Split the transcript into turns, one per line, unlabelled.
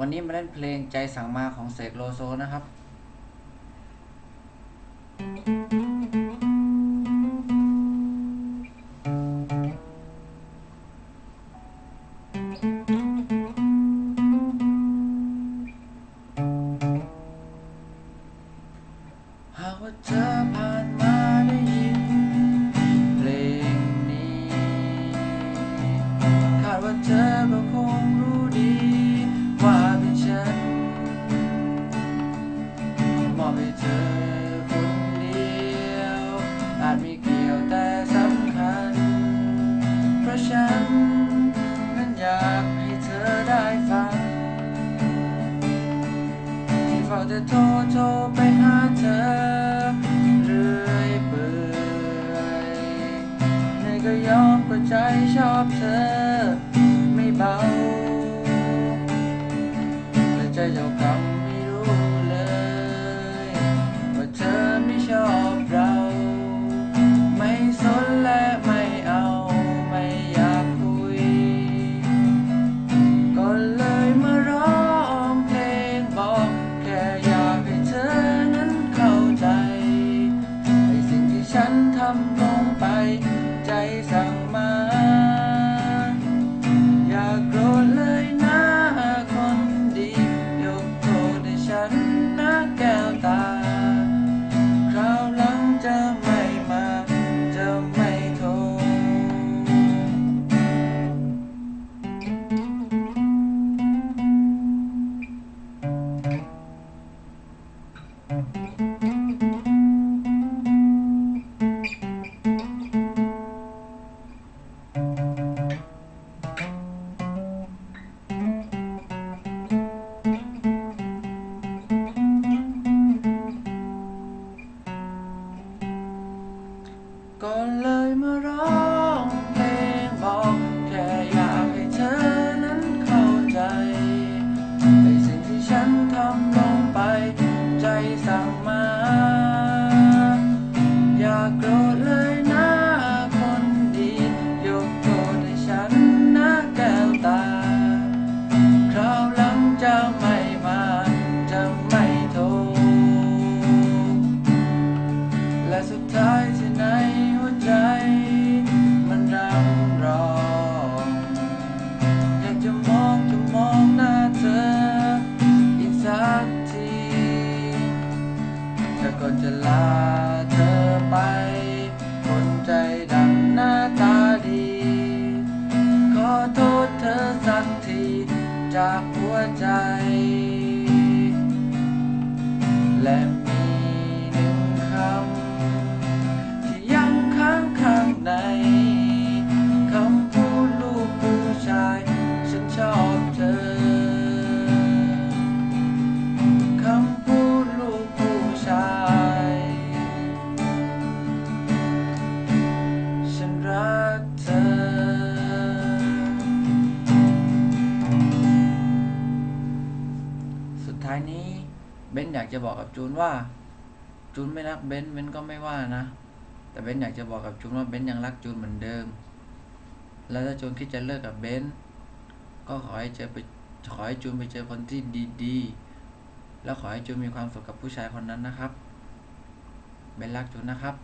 วันนี้มาเล่นเพลงใจสั่งมาของเสกโลโซนะครับห อบเธอไม่เบาแต่ใจเจ้ากรรมไม่รู้เลย ว่าเธอไม่ชอบเรา ไม่สนและไม่เอาไม่อยากคุย ก็เลยมาร้องเพลงบอก แค่อยากให้เธอนั้นเข้าใจในสิ่งที่ฉันทำลงไปใจสั่ง จะลาเธอไป คนใจดำหน้าตาดี ขอโทษเธอสักที จากหัวใจ และ เบนอยากจะบอกกับจูนว่า จูนไม่รักเบนเบนก็ไม่ว่านะ แต่เบนอยากจะบอกกับจูนว่าเบนยังรักจูนเหมือนเดิม แล้วถ้าจูนคิดจะเลิกกับเบนก็ขอให้เจอไปขอให้จูนไปเจอคนที่ดีๆ แล้วขอให้จูนมีความสุขกับผู้ชายคนนั้นนะครับ เบนรักจูนนะครับ